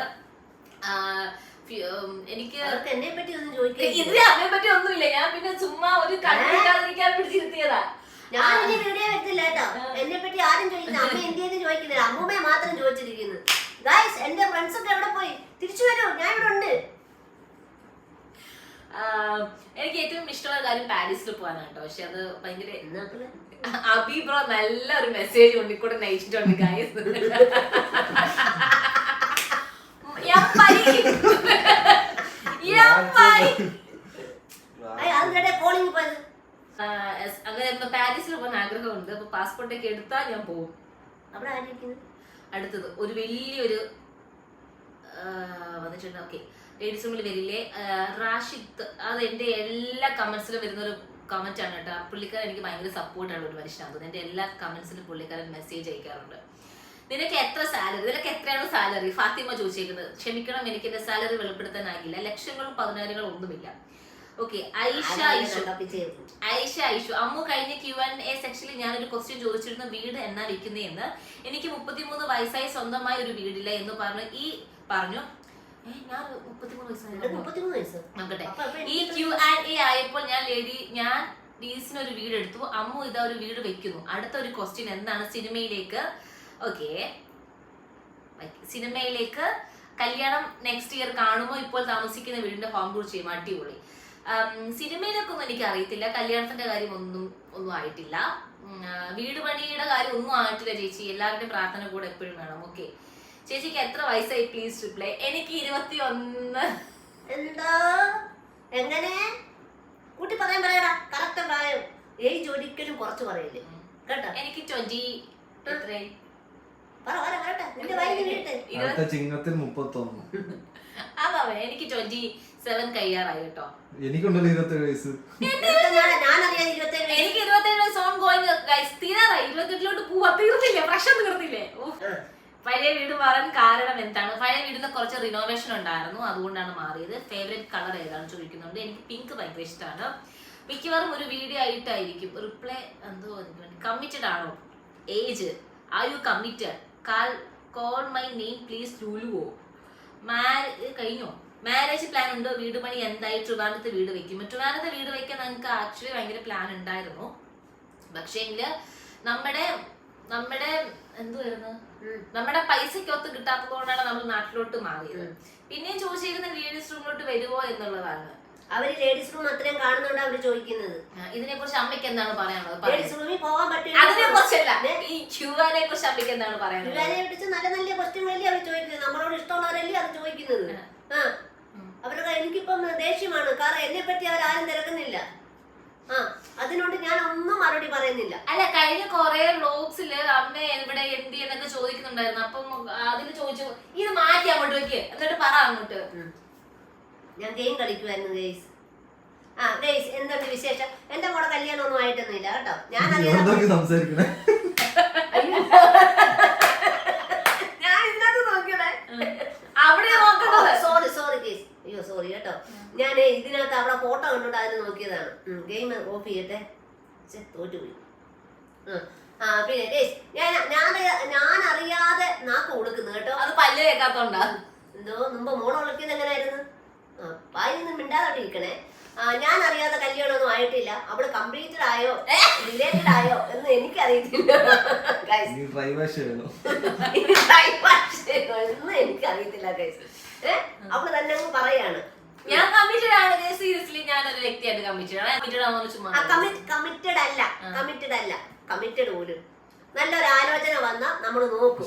എനിക്ക് എന്നെ പറ്റി ഒന്നും ചോദിക്കില്ല. ഇതിനെ അതിനെ പറ്റി ഒന്നുമില്ല. ഞാൻ പിന്നെ ചുമ്മാ ഒരു കണ്ടിരിക്കാതിരിക്കാൻ പിടിച്ചിരുത്തിയതാ ഞാൻ വീഡിയോ കേട്ടോ. എന്നെ പറ്റി ആരും ചോദിക്കുന്നില്ല അമ്മ എന്തിയെന്ന് ചോദിക്കുന്നില്ല അമ്മൂമ്മയെ മാത്രം ചോദിച്ചിരിക്കുന്നത് ഗായ്സ് എന്റെ ഫ്രണ്ട്സ് ഒക്കെ എവിടെ പോയി? തിരിച്ചു വരൂ. ഞാൻ ഇവിടെ ഉണ്ട്. എനിക്ക് ഏറ്റവും ഇഷ്ടമുള്ള കാര്യം പാരീസിൽ പോകാനാണ് കേട്ടോ. പക്ഷെ അത് ഭയങ്കര അബി ബ്രോ നല്ല ഒരു മെസ്സേജ് കൊണ്ടിക്കൂടെ നയിച്ചിട്ടുണ്ട് ഗായസ് അങ്ങനെ ഇപ്പൊ പാരീസിൽ പോകാൻ ആഗ്രഹമുണ്ട്. അപ്പൊ പാസ്പോർട്ട് ഒക്കെ എടുത്താൽ ഞാൻ പോകും അവിടെ അടുത്തത് ഒരു വലിയൊരു വന്നിട്ടുണ്ട്. ഓക്കെ ലേഡീസ് റൂമിൽ വരില്ലേ? റാഷിദ്. അത് എന്റെ എല്ലാ കമന്റ്സിലും വരുന്ന ഒരു കമന്റ് ആണ് കേട്ടോ. പുള്ളിക്കാരൻ എനിക്ക് ഭയങ്കര സപ്പോർട്ടാണ് ഒരു മനുഷ്യനാണ്. തോന്നുന്നത് എന്റെ എല്ലാ കമന്റ്സിലും പുള്ളിക്കാരൻ മെസ്സേജ് അയക്കാറുണ്ട്. നിനക്ക് എത്ര സാലറി നിനക്ക് എത്രയാണ് സാലറി ഫാത്തിമ ചോദിച്ചേക്കുന്നത്. ക്ഷമിക്കണം എനിക്ക് എന്റെ സാലറി വെളിപ്പെടുത്താനാകില്ല ലക്ഷങ്ങളും പതിനായിരങ്ങളും ഒന്നുമില്ല. ഓക്കെ ഐഷ ഐഷു. ഐഷ ഐഷു അമ്മു കഴിഞ്ഞ ക്യു ആൻഡ് എ സെക്ഷനിൽ ഞാൻ ഒരു ക്വസ്റ്റ്യൻ ചോദിച്ചിരുന്നു വീട് എന്നാ വിൽക്കുന്നതെന്ന് എനിക്ക് മുപ്പത്തിമൂന്ന് വയസ്സായി സ്വന്തമായി ഒരു വീടില്ല എന്ന് പറഞ്ഞു. ഈ പറഞ്ഞു ഞാൻ മുപ്പത്തിമൂന്ന് വയസ്സായി മുപ്പത്തിമൂന്ന് വയസ്സ്? നോക്കട്ടെ. അപ്പൊ അപ്പൊ ഈ ക്യു ആൻഡ് എ ആയപ്പോൾ ഞാൻ ലേഡി ഞാൻ ഡീസിന് ഒരു വീട് എടുത്തു അമ്മ ഇതാ ഒരു വീട് വെക്കുന്നു. അടുത്ത ഒരു ക്വസ്റ്റ്യൻ എന്താണ് സിനിമയിലേക്ക്? ഓക്കെ സിനിമയിലേക്ക് കല്യാണം നെക്സ്റ്റ് ഇയർ കാണുമോ? ഇപ്പോൾ താമസിക്കുന്ന വീടിന്റെ ഹോം ടൂർ ചെയ്യും. അടിപൊളി. സിനിമയിലൊക്കെ സിനിമയിലേക്കൊന്നും എനിക്ക് അറിയത്തില്ല. കല്യാണത്തിന്റെ കാര്യം ഒന്നും ഒന്നും ആയിട്ടില്ല. വീട് പണിയുടെ കാര്യം ഒന്നും ആയിട്ടില്ല ചേച്ചി. എല്ലാവരുടെയും പ്രാർത്ഥന കൂടെ എപ്പോഴും വേണം. ഓക്കെ ചേച്ചിക്ക് എത്ര വയസ്സായി? പ്ലീസ് റിപ്ലൈ എനിക്ക് ഇരുപത്തി ഒന്ന് എന്താ? എങ്ങനെ? കൂട്ടി പറയാൻ പറയടാ. കറക്റ്റ് പ്രായം. ഏജ് ഒരിക്കലും കുറച്ച് പറയില്ലേ കേട്ടോ? എനിക്ക് ട്വന്റി എത്രയായി? പറ പറ പറട്ടെ നിന്റെ വയലിന് വീട്ടെ അടുത്ത ചിങ്ങത്തിൽ മുപ്പത്തൊന്ന്. അതാ എനിക്ക് ട്വന്റി സെവൻ കഴിയാറായി കേട്ടോ. എനിക്കുണ്ടല്ലോ ഇരുപത്തേഴ് വയസ്സ്. ഇരുപത്തേഴ് എനിക്ക് ഇരുപത്തേഴ് വയസ്സ് ഓൺ ഗോയിങ് തീരാറായി. ഇരുപത്തെട്ടിലോട്ട് പോവാ. തീർന്നില്ലേ? പ്രശ്നം തീർന്നില്ലേ. പഴയ വീട് മാറാൻ കാരണം എന്താണ്? പഴയ വീടിന് കുറച്ച് റിനോവേഷൻ ഉണ്ടായിരുന്നു. അതുകൊണ്ടാണ് മാറിയത്. ഫേവറേറ്റ് കളർ ഏതാണ് ചോദിക്കുന്നുണ്ട്. എനിക്ക് പിങ്ക് ഭയങ്കര ഇഷ്ടമാണ്. മിക്കവാറും ഒരു വീഡിയോ ആയിട്ടായിരിക്കും. റിപ്ലൈ എന്തോ കമ്മിറ്റഡ് ആണോ? ഏജ് ആർ യു കമ്മിറ്റഡ് കാൽ കോൾ മൈ നെയിം പ്ലീസ് ലുലുവോ? മാരേജ് കഴിഞ്ഞോ? മാരേജ് പ്ലാൻ ഉണ്ടോ? വീട് പണി എന്തായി? ട്രിവാൻഡത്ത് വീട് വെക്കും ട്രിവാൻഡത്ത് വീട് വെക്കാൻ നമുക്ക് ആക്ച്വലി ഭയങ്കര പ്ലാൻ ഉണ്ടായിരുന്നു. പക്ഷേങ്കിൽ നമ്മുടെ നമ്മുടെ എന്തുവായിരുന്നു. നമ്മുടെ പൈസയ്ക്ക് കിട്ടാത്തതുകൊണ്ടാണ് കിട്ടാത്തത് കൊണ്ടാണ് നമ്മൾ നാട്ടിലോട്ട് മാറിയത്. പിന്നെയും ചോദിച്ചിരിക്കുന്ന ലേഡീസ് റൂമിലോട്ട് വരുമോ എന്നുള്ളതാണ്. അവർ ലേഡീസ് റൂം അത്രയും കാണുന്നുണ്ട് അവർ ചോദിക്കുന്നത്. ഇതിനെ കുറിച്ച് അമ്മയ്ക്ക് എന്താണ് പറയാനുള്ളത്? ലേഡീസ് റൂമിൽ പോകാൻ അതിനെ കുറിച്ചല്ല പറ്റില്ല ഈ ക്യൂആനെ കുറിച്ച് അമ്മയ്ക്ക് എന്താണ് പറയാനുള്ളത്? നല്ല നല്ല ക്വസ്റ്റ്യൻ അവർ ചോദിക്കുന്നത്. നമ്മളോട് ഇഷ്ടമുള്ളവരല്ലേ അത് ചോദിക്കുന്നത്. അവരുടെ എനിക്കിപ്പം ദേഷ്യമാണ്. കാരണം എന്നെ പറ്റി അവരാരും തിരക്കുന്നില്ല. ആ അതിനോട് ഞാൻ ഒന്നും മറുപടി പറയുന്നില്ല. അല്ല കഴിഞ്ഞ കൊറേ വ്ലോഗ്സിൽ അമ്മ എവിടെ എന്ത് എന്നൊക്കെ ചോദിക്കുന്നുണ്ടായിരുന്നു. അപ്പം അതിൽ ചോദിച്ചു ഇത് മാറ്റി അങ്ങോട്ട് വെക്ക്. എന്നിട്ട് പറ അങ്ങോട്ട്. ഞാൻ ഗെയിം കളിക്കുമായിരുന്നു ഗെയ്സ്. ആ ഗെയ്സ് എന്തുണ്ട് വിശേഷം? എന്റെ മോടെ കല്യാണം ഒന്നും ആയിട്ടൊന്നുമില്ല കേട്ടോ. ഞാൻ സംസാരിക്കണേ? ഞാൻ ഇന്നത് നോക്കണേ അവിടെ നോക്കണ്ടത് സോറി സോറി ഗെയ്സ്. അയ്യോ സോറി കേട്ടോ. ഞാൻ ഇതിനകത്ത് അവിടെ ഫോട്ടോ കണ്ടുകൊണ്ട് അതിന് നോക്കിയതാണ്. ഓഫ് ചെയ്യട്ടെ തോറ്റുപോയി ആ പിന്നെ ഗെയ്സ് ഞാൻ ഞാൻ ഞാൻ അറിയാതെ നാക്ക് കൊടുക്കുന്നു കേട്ടോ. അത് പല്ല് കേൾക്കാത്തോണ്ടാ എന്തോ മുമ്പ് മോളെ വിളിക്കുന്നത് എങ്ങനെയായിരുന്നു? ആ വായി നിന്ന് മിണ്ടാതോട്ടിരിക്കണേ ആ, ഞാൻ അറിയാതെ കല്യാണമൊന്നും ആയിട്ടില്ല. അവൾ കംപ്ലീറ്റഡ് ആയോ? റിലേറ്റഡ് ആയോ? എന്ന് എനിക്കറിയത്തില്ല. എന്ന് എനിക്കറിയത്തില്ല ഗൈസ് ഏ? അവൾ തന്നെ അങ്ങ് പറയാണ്. ഞാൻ കമ്മിറ്റഡ് ആണ് സീരിയസ്ലി ഞാൻ ഒരു വ്യക്തിയായിട്ട് കമ്മിറ്റഡ് ആണ്. കമ്മിറ്റഡ് ആവുന്ന ചുമ്മാ ആ കമ്മിറ്റഡ് അല്ല കമ്മിറ്റഡ് അല്ല. കമ്മിറ്റഡ് പോലും. നല്ലൊരു ആലോചന വന്നാ നമ്മൾ നോക്കും.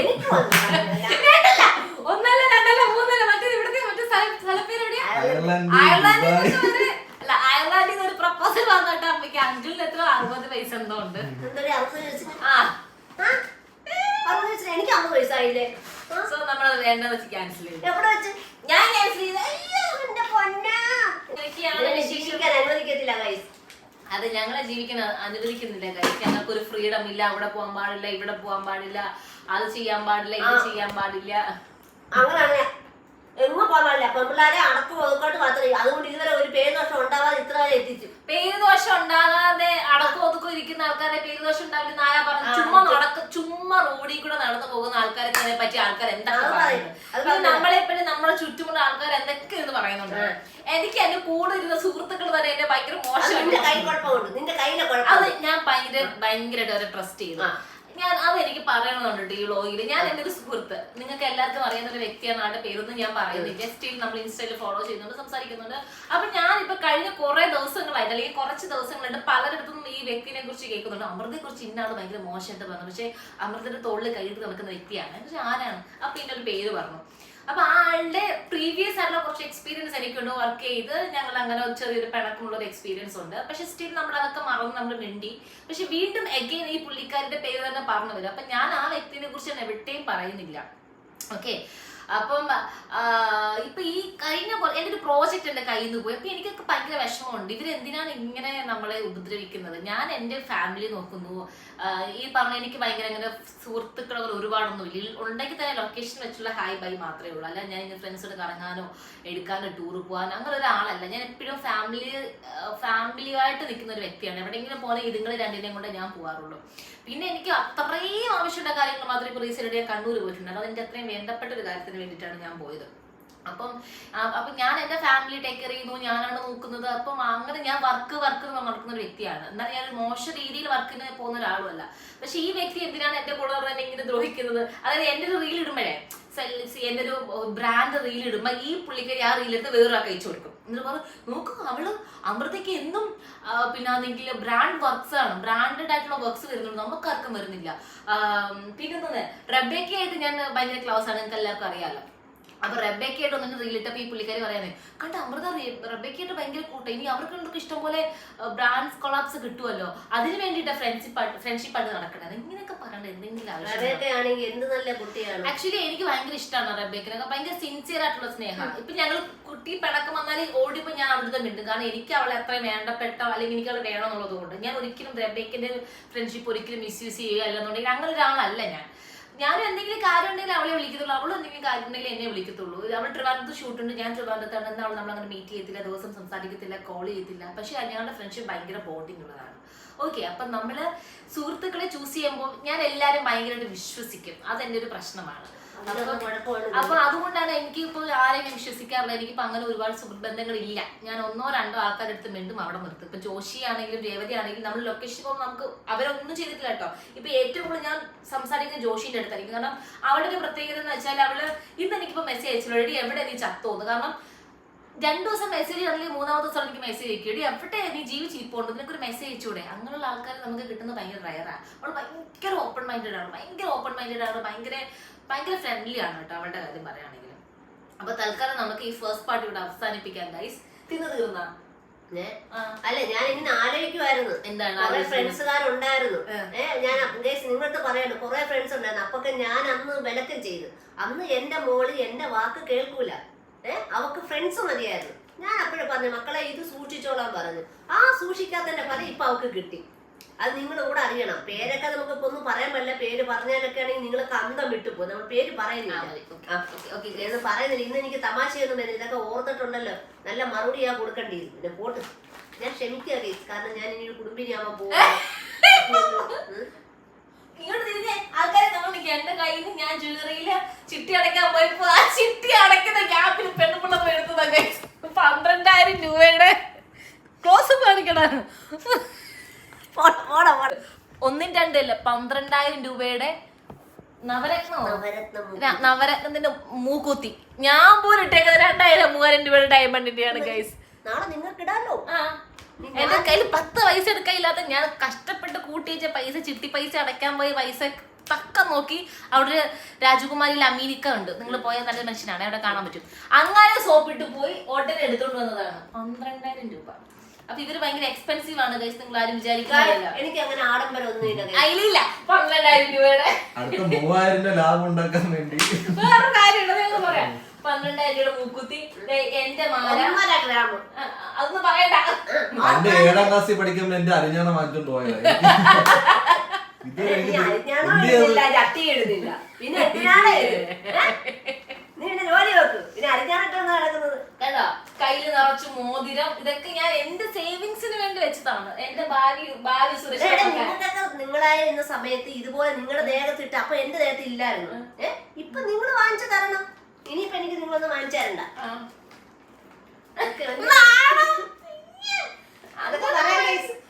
എനിക്ക് വന്നില്ല. വേണ്ടല്ല. ഒന്നല്ല രണ്ടല്ല മൂന്നല്ല മറ്റേ ഇവിടുത്തെ മറ്റേ സ്ഥല- സ്ഥലപ്പേര് എവിടെയാ? അയർലൻഡ് അയർലാൻഡിൽ ദുബായ് നിന്ന് ഒരു- അല്ല അയർലാൻഡിൽ നിന്ന് ഒരു പ്രപ്പോസൽ വന്നിട്ട് അമ്മയ്ക്ക് അങ്കിളിന് എത്ര അറുപത് വയസ്സ് എന്തോ ഉണ്ട്. എന്തൊരു അറുപത് ആ. ആ? അറുപത് വയസ്സിന് എനിക്ക് അമ്പത് വയസ്സായില്ലേ? സോ നമ്മൾ വേണ്ടത് വെച്ച് ക്യാൻസൽ ചെയ്തു. എവിടെ വെച്ച്? ഞാൻ ക്യാൻസൽ ചെയ്ത്. അയ്യോ, എന്റെ പൊന്നാ. ഇതൊക്കെയാണ് ഇതിനെ വിശേഷം. ജീവിക്കാൻ അനുവദിക്കത്തില്ല ഗൈസ് അത് ഞങ്ങളെ ജീവിക്കാൻ അനുവദിക്കുന്നില്ല ഗൈസ് ഞങ്ങൾക്ക് ഒരു ഫ്രീഡം ഇല്ല. അവിടെ പോകാൻ പാടില്ല ഇവിടെ പോകാൻ പാടില്ല. അത് ചെയ്യാൻ പാടില്ല ഇത് ചെയ്യാൻ പാടില്ല. അങ്ങനെയാണ് എങ്ങും പോകാനില്ല പെൺപിള്ളാരെ അടക്കം ഒതുക്കോട്ട് മാത്രമേ അതുകൊണ്ട് ഇതുവരെ ഒരു പേരുദോഷം ഉണ്ടാവാതെ ഇത്ര വരെ എത്തിച്ചു. പേരുദോഷം ഉണ്ടാകാതെ അടക്കം ഒതുക്കം ഇരിക്കുന്ന ആൾക്കാരെ പേരുദോഷം ഉണ്ടാവില്ല ആരാ പറഞ്ഞു ചുമ്മാ നടക്ക ചുമ്മാ റോഡിൽ കൂടെ നടന്നു പോകുന്ന ആൾക്കാരെ തന്നെ പറ്റി ആൾക്കാർ എന്താ പറയുന്നത്. നമ്മളെപ്പോഴും നമ്മളെ ചുറ്റുമുള്ള ആൾക്കാർ എന്തൊക്കെ എന്ന് പറയുന്നുണ്ട്. എനിക്ക് എന്റെ കൂടെ ഇരുന്ന സുഹൃത്തുക്കൾ തന്നെ എന്നെ ഭയങ്കര മോശം നിന്റെ കൈ കുഴപ്പമുണ്ട്. നിന്റെ കയ്യിലെ അത് ഞാൻ ഭയങ്കര ഭയങ്കരമായിട്ട് അവരെ ട്രസ്റ്റ് ചെയ്തു. ഞാൻ അത് എനിക്ക് പറയണമെന്നുണ്ട് ഈ വ്ളോഗിൽ ഞാൻ എന്റെ ഒരു സുഹൃത്ത്. നിങ്ങൾക്ക് എല്ലാവർക്കും അറിയുന്ന ഒരു വ്യക്തിയാണ്. ആളുടെ പേരൊന്നും ഞാൻ പറയുന്നില്ല. സ്റ്റിൽ നമ്മൾ ഇൻസ്റ്റയിൽ ഫോളോ ചെയ്യുന്നുണ്ട് സംസാരിക്കുന്നുണ്ട്. അപ്പൊ ഞാൻ ഇപ്പൊ കഴിഞ്ഞ കുറെ ദിവസങ്ങളായിട്ട് അല്ലെങ്കിൽ കുറച്ച് ദിവസങ്ങളായിട്ട് പലരിടത്തും ഈ വ്യക്തിനെ കുറിച്ച് കേൾക്കുന്നുണ്ട്. അമൃതയെ കുറിച്ച് ഇന്നാണ് ഭയങ്കര മോശമായിട്ട് പറഞ്ഞു പക്ഷേ അമൃതയുടെ തോളിൽ കൈയിട്ട് നടക്കുന്ന വ്യക്തിയാണ്. പക്ഷെ ആരാണ്? അപ്പൊ ഇതിന്റെ ഒരു പേര് പറഞ്ഞു. അപ്പൊ ആളുടെ പ്രീവിയസ് ആയിട്ടുള്ള കുറച്ച് എക്സ്പീരിയൻസ് എനിക്കുണ്ട് വർക്ക് ചെയ്ത്? ഞങ്ങൾ അങ്ങനെ ചെറിയൊരു പിണക്കമുള്ള ഒരു എക്സ്പീരിയൻസ് ഉണ്ട്. പക്ഷെ സ്റ്റിൽ നമ്മൾ അതൊക്കെ മറന്ന് നമ്മൾ മിണ്ടി. പക്ഷെ വീണ്ടും എഗെയിൻ ഈ പുള്ളിക്കാരുടെ പേര് തന്നെ പറഞ്ഞു വരും. അപ്പൊ ഞാൻ ആ വ്യക്തിനെ കുറിച്ച് എവിടെയും പറയുന്നില്ല. ഓക്കെ അപ്പം ഇപ്പൊ ഈ കഴിഞ്ഞ പോലെ എന്റെ ഒരു പ്രോജക്റ്റ് എന്റെ കയ്യിൽ നിന്ന് പോയി. അപ്പൊ എനിക്കൊക്കെ ഭയങ്കര വിഷമമുണ്ട്. ഇവരെന്തിനാണ് ഇങ്ങനെ നമ്മളെ ഉപദ്രവിക്കുന്നത്? ഞാൻ എന്റെ ഫാമിലി നോക്കുന്നു. ഈ പറഞ്ഞ എനിക്ക് ഭയങ്കര അങ്ങനെ സുഹൃത്തുക്കൾ ഒരുപാടൊന്നും ഇല്ല. ഉണ്ടെങ്കിൽ തന്നെ ലൊക്കേഷൻ വെച്ചുള്ള ഹായ് ബൈ മാത്രമേ ഉള്ളൂ. അല്ല ഞാൻ ഇങ്ങനെ ഫ്രണ്ട്സോട് കറങ്ങാനോ എടുക്കാനോ ടൂർ പോകാനോ അങ്ങനെ ഒരാളല്ല. ഞാൻ എപ്പോഴും ഫാമിലി ഫാമിലിയായിട്ട് നിൽക്കുന്ന ഒരു വ്യക്തിയാണ്. എവിടെയെങ്കിലും പോലെ ഇതുങ്ങൾ രണ്ടിനെയും കൊണ്ട് ഞാൻ പോകാറുള്ളൂ പിന്നെ എനിക്ക് അത്രയും ആവശ്യമുള്ള കാര്യങ്ങൾ മാത്രമേ ഇപ്പോൾ റീസെന്റ് കണ്ണൂർ പോയിട്ടുണ്ട്. അത് എന്റെ അത്രയും വേണ്ടപ്പെട്ട ഒരു കാര്യത്തിന് വേണ്ടിയിട്ടാണ് ഞാൻ പോയത്. അപ്പം അപ്പൊ ഞാൻ എന്റെ ഫാമിലി ടേക്ക് കെയർ ചെയ്യുന്നു ഞാനാണ് നോക്കുന്നത്. അപ്പം അങ്ങനെ ഞാൻ വർക്ക് വർക്ക് നടക്കുന്ന ഒരു വ്യക്തിയാണ്. എന്നാൽ ഞാൻ മോശ രീതിയിൽ വർക്കിന് പോകുന്ന ഒരാളുമല്ല. പക്ഷെ ഈ വ്യക്തി എന്തിനാണ് എന്റെ കൂടെ തന്നെ ഇങ്ങനെ ദ്രോഹിക്കുന്നത്? അതായത് എന്റെ ഒരു റീൽ ഇടുമ്പോഴേ എന്റെ ഒരു ബ്രാൻഡ് റീൽ ഇടുമ്പോ ഈ പുള്ളിക്കാരി ആ റീലെടുത്ത് വേറൊരാൾക്ക് അയച്ചു കൊടുക്കും. എന്നിട്ട് പറഞ്ഞു നോക്കൂ അവൾ അമൃതയ്ക്ക് എന്നും പിന്നെ അതെങ്കിൽ ബ്രാൻഡ് വർക്ക്സ് ആണ്. ബ്രാൻഡഡ് ആയിട്ടുള്ള വർക്ക്സ് വരുന്നുണ്ട്. നമുക്കാർക്കും വരുന്നില്ല. പിന്നെ റബേക്കായിട്ട് ഞാൻ ഭയങ്കര ക്ലോസ് ആണ്. നിങ്ങൾക്ക് എല്ലാവർക്കും അറിയാലോ. അപ്പൊ റബേക്കായിട്ട് ഒന്നിട്ട് റീലിട്ടപ്പോ ഈ പുള്ളിക്കാരി പറയാനേ കണ്ട അമൃത റബേക്കായിട്ട് ഭയങ്കര കൂട്ടം. ഇനി അവർക്ക് ഇഷ്ടം ഇഷ്ടംപോലെ ബ്രാൻഡ്സ് കൊളാപ്സ് കിട്ടുമല്ലോ അതിന് വേണ്ടിയിട്ട് ഫ്രണ്ട്ഷിപ്പ് ഫ്രണ്ട്ഷിപ്പ് ആയിട്ട് നടക്കണത് ഇങ്ങനെയൊക്കെ പറയണ്ട എന്തെങ്കിലും ആവശ്യം എന്ത് നല്ല കുട്ടിയാണ്. ആക്ച്വലി എനിക്ക് ഭയങ്കര ഇഷ്ടമാണ് റബേക്കിനൊക്കെ ഭയങ്കര സിൻസിയർ ആയിട്ടുള്ള സ്നേഹം. ഇപ്പൊ ഞങ്ങൾ കുട്ടി പിണക്കം വന്നാൽ ഓടിപ്പോ ഞാൻ അവിടുത്തെ മിണ്ടും. കാരണം എനിക്ക് അവളെ അത്ര വേണ്ടപ്പെട്ട അല്ലെങ്കിൽ എനിക്ക് അവളെ വേണമെന്നുള്ളത് കൊണ്ട് ഞാൻ ഒരിക്കലും റബേക്കിന്റെ ഫ്രണ്ട്ഷിപ്പ് ഒരിക്കലും മിസ്യൂസ് ചെയ്യുക അല്ലെന്നുണ്ടെങ്കിൽ അങ്ങനെ ഒരാളല്ല ഞാൻ. ഞാൻ എന്തെങ്കിലും കാര്യം ഉണ്ടെങ്കിൽ അവളെ വിളിക്കത്തുള്ളൂ. അവളും എന്തെങ്കിലും കാര്യം ഉണ്ടെങ്കിൽ എന്നെ വിളിക്കത്തുള്ളൂ. അവൾ ട്രിവാൻഡ്രത്ത് ഷൂട്ടുണ്ട് ഞാൻ ട്രിവാൻഡ്രത്താണ്. എന്നാൽ അവൾ നമ്മളങ്ങനെ മീറ്റ് ചെയ്യത്തില്ല. ദിവസം സംസാരിക്കത്തില്ല കോൾ ചെയ്യത്തില്ല. പക്ഷെ ഞങ്ങളുടെ ഫ്രണ്ട്ഷിപ്പ് ഭയങ്കര ബോണ്ടിങ് ഉള്ളതാണ്. ഓക്കെ അപ്പം നമ്മൾ സുഹൃത്തുക്കളെ ചൂസ് ചെയ്യുമ്പോൾ ഞാൻ എല്ലാവരും ഭയങ്കരമായിട്ട് വിശ്വസിക്കും. അതെന്റെ ഒരു പ്രശ്നമാണ്. അപ്പൊ അതുകൊണ്ടാണ് എനിക്ക് ഇപ്പോൾ ആരെയും വിശ്വസിക്കാറില്ല. എനിക്ക് ഇപ്പൊ അങ്ങനെ ഒരുപാട് സുഹൃത്ത് ബന്ധങ്ങൾ ഇല്ല ഞാൻ ഒന്നോ രണ്ടോ ആൾക്കാരുടെ അടുത്ത് മിണ്ടും അവിടെ നിർത്തും. ഇപ്പൊ ജോഷി ആണെങ്കിലും രേവതി ആണെങ്കിലും നമ്മൾ ലൊക്കേഷൻ പോകുമ്പോൾ നമുക്ക് അവരൊന്നും ചെയ്തിട്ടില്ല കേട്ടോ. ഇപ്പൊ ഏറ്റവും കൂടുതൽ ഞാൻ സംസാരിക്കുന്ന ജോഷിന്റെ അടുത്തായിരിക്കും. കാരണം അവളുടെ ഒരു പ്രത്യേകത എന്ന് വെച്ചാൽ അവൾ ഇന്ന് എനിക്കിപ്പോ മെസ്സേജ് അയച്ചു റെഡി എവിടെ നീ ചത്തോന്ന് കാരണം രണ്ടു ദിവസം മെസ്സേജ് അല്ലെങ്കിൽ മൂന്നാമത്തെ ദിവസം എനിക്ക് മെസ്സേജ് അയക്കും. എടി എവിടെ നീ ജീവിച്ച് ജീവിച്ചിരിപ്പുണ്ട് നിനക്കൊരു മെസ്സേജ് അയച്ചൂടെ? അങ്ങനെയുള്ള ആൾക്കാർ നമുക്ക് കിട്ടുന്നത് ഭയങ്കര റയറാണ് അവൾ ഭയങ്കര ഓപ്പൺ മൈൻഡഡ് ആണ്. ഭയങ്കര ഓപ്പൺ മൈൻഡഡ് ആണ്. ഭയങ്കര ഭയങ്കര ഫ്രണ്ട്ലി ആണ് കേട്ടോ അവളുടെ കാര്യം പറയുകയാണെങ്കിൽ അപ്പൊ തൽക്കാലം നമുക്ക് ഈ ഫസ്റ്റ് പാർട്ടി ഇവിടെ അവസാനിപ്പിക്കാം ഗൈസ് തിന്നു തീർന്ന? അല്ല ഞാൻ ഇങ്ങനെ ആലോചിക്കുമായിരുന്നു എന്താണ് കുറെ? ഫ്രണ്ട്സുകാരുണ്ടായിരുന്നു ഏഹ് ഞാൻ ഗേസ് നിങ്ങളടുത്ത് പറയണ്ട കുറെ ഫ്രണ്ട്സ് ഉണ്ടായിരുന്നു. അപ്പൊക്കെ ഞാൻ അന്ന് വിലക്കം ചെയ്തു. അന്ന് എന്റെ മോൾ എന്റെ വാക്ക് കേൾക്കൂല. ഏഹ് അവക്ക് ഫ്രണ്ട്സ് മതിയായിരുന്നു. ഞാൻ അപ്പോഴും പറഞ്ഞു മക്കളെ ഇത് സൂക്ഷിച്ചോളാൻ പറഞ്ഞു. ആ സൂക്ഷിക്കാത്തതിന്റെ ഫലം ഇപ്പൊ അവക്ക് കിട്ടി. അത് നിങ്ങൾ കൂടെ അറിയണം. പേരൊക്കെ നമുക്ക് ഇപ്പൊ ഒന്നും പറയാൻ പറ്റില്ല. പേര് പറഞ്ഞാലൊക്കെ ആണെങ്കിൽ നിങ്ങൾ കന്തം വിട്ടുപോ നമ്മൾ പേര് പറയുന്നില്ല. പറയുന്നില്ല. ഇന്ന് എനിക്ക് തമാശയൊന്നും വരുന്നില്ല. ഇതൊക്കെ ഓർത്തിട്ടുണ്ടല്ലോ. നല്ല മറുപടി ഞാൻ കൊടുക്കേണ്ടിയിരുന്നു. പിന്നെ പോട്ട്. ഞാൻ ക്ഷമിക്കുക കാരണം ഞാൻ ഇനി ഒരു കുടുംബിനിയാവാൻ പോകും ഇങ്ങോട്ട് തിരിഞ്ഞേ. ആൾക്കാരെ നമ്മൾ എന്റെ കയ്യിൽ നിന്ന് ഞാൻ ജ്വല്ലറിയിൽ ചിട്ടി അടയ്ക്കാൻ പോയപ്പോ ആ ചിട്ടി അടയ്ക്കുന്ന ഗ്യാപ്പിൽ പെണ്ണുപിള്ള guys. പന്ത്രണ്ടായിരം രൂപയുടെ ക്ലോസ് കാണിക്കണം ഒന്നും രണ്ടല്ല പന്ത്രണ്ടായിരം രൂപയുടെ നവരത്നോ. നവരത്നത്തിന്റെ മൂക്കുത്തി. ഞാൻ പോലും ഇട്ടേക്കുന്നത് രണ്ടായിരം മൂവായിരം രൂപയുടെ ഡയമണ്ടിന്റെയാണ് ഗൈസ് നാളെ നിങ്ങൾക്ക് ഇടാലോ? ആ. എന്റെ കയ്യിൽ പത്ത് പൈസ എടുക്കാൻ ഇല്ലാതെ ഞാൻ കഷ്ടപ്പെട്ട് കൂട്ടിയിച്ച പൈസ ചിട്ടി പൈസ അടയ്ക്കാൻ പോയി പൈസ തക്ക നോക്കി അവിടെ ഒരു രാജകുമാരിയിൽ അമീനിക്ക ഉണ്ട്. നിങ്ങൾ പോയ നല്ല മനുഷ്യനാണ്. അവിടെ കാണാൻ പറ്റും. അങ്ങനെ സോപ്പിട്ട് പോയി ഉടനെ എടുത്തോണ്ട് വന്നതാണ്. പന്ത്രണ്ടായിരം രൂപ. അപ്പൊ ഇവർ ഭയങ്കര എക്സ്പെൻസീവ് ആണ് ഗൈസ് നിങ്ങൾ ആരും വിചാരിക്കുന്നില്ല എനിക്ക് അങ്ങനെ ആഡംബരം ഒന്നും ഇല്ല അതിലില്ല. പന്ത്രണ്ടായിരം രൂപയുടെ. അടുത്ത മൂവായിരം രൂപ ലാഭം ഉണ്ടാക്കാൻ വേണ്ടി. വേറെ കാര്യമുണ്ട് ഞങ്ങൾ പറയാം. പന്ത്രണ്ടായിരം രൂപയുടെ മൂക്കുത്തി ദേ എന്റെ മാല. അതൊന്നും പറയണ്ട. പണ്ട് ഏഴാം ക്ലാസ്സിൽ പഠിക്കുമ്പോൾ എന്റെ പോയത്? ഇത് വലിയ എഴുതില്ല ചട്ടി എഴുതില്ല. പിന്നെ എന്തിനാണ്? നീ പിന്നെ ജോലി വെക്ക്. പിന്നെ അരിഞ്ഞാണിട്ടാണ് നടക്കുന്നത്. കേട്ടോ കയ്യിൽ നിറച്ച് മോതിരം. ഇതൊക്കെ ഞാൻ എന്റെ സേവിങ്സിന് വേണ്ടി വെച്ചതാണ്. എന്റെ ഭാര്യ ഭാര്യ സുരക്ഷ നിങ്ങൾക്കൊക്കെ നിങ്ങളായിരുന്ന സമയത്ത് ഇതുപോലെ നിങ്ങളുടെ ദേഹത്ത് ഇട്ട് അപ്പൊ എന്റെ ദേഹത്ത് ഇല്ലായിരുന്നു. ഏഹ് ഇപ്പൊ നിങ്ങൾ വാങ്ങിച്ചു തരണം. ഇനിയിപ്പൊ എനിക്ക് നിങ്ങളൊന്നും വാങ്ങിച്ചു തരണ്ട. അതൊക്കെ അതൊക്കെ പറയാം.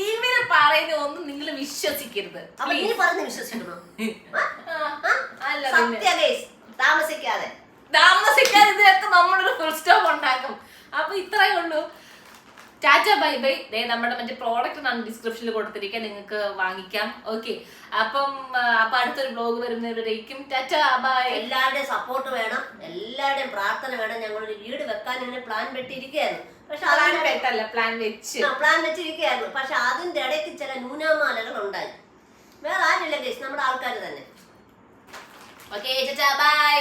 ഇവർ പറയുന്ന ഒന്നും നിങ്ങൾ വിശ്വസിക്കരുത്. അപ്പൊ നീ പറഞ്ഞ് വിശ്വസിക്കണോ? അല്ല പിന്നെ. സത്യ ഗൈസ് താമസിക്കാതെ. താമസിക്കാതെ നമ്മളൊരു ഫുൾ സ്റ്റോപ്പ് ഉണ്ടാക്കും. അപ്പൊ ഇത്രയേ ഉള്ളൂ. Tata bye bye. ദേ നമ്മുടെ മറ്റേ പ്രോഡക്റ്റ് ഞാൻ ഡിസ്ക്രിപ്ഷനിൽ കൊടുത്തിരിക്കാം നിങ്ങൾക്ക് വാങ്ങിക്കാം. ഓക്കെ അപ്പം ആ, അപ്പൊ അടുത്തൊരു ബ്ലോഗ് വരുന്നവരേക്കും ടാറ്റ ബൈ. എല്ലാവരുടെയും സപ്പോർട്ട് വേണം. എല്ലാവരുടെയും പ്രാർത്ഥന വേണം. ഞങ്ങളൊരു വീട് വെക്കാൻ ഇങ്ങനെ പ്ലാൻ വെട്ടിയിരിക്കുകയായിരുന്നു പക്ഷെ പ്ലാൻ പെട്ടല്ല പ്ലാൻ വെച്ച്. പ്ലാൻ വെച്ചിരിക്കുകയായിരുന്നു. പക്ഷെ അതിന്റെ ഇടയ്ക്ക് ചില ന്യൂനമാലകൾ ഉണ്ടായി വേറെ ആരില്ല കേസ് നമ്മുടെ ആൾക്കാർ തന്നെ. Okay bye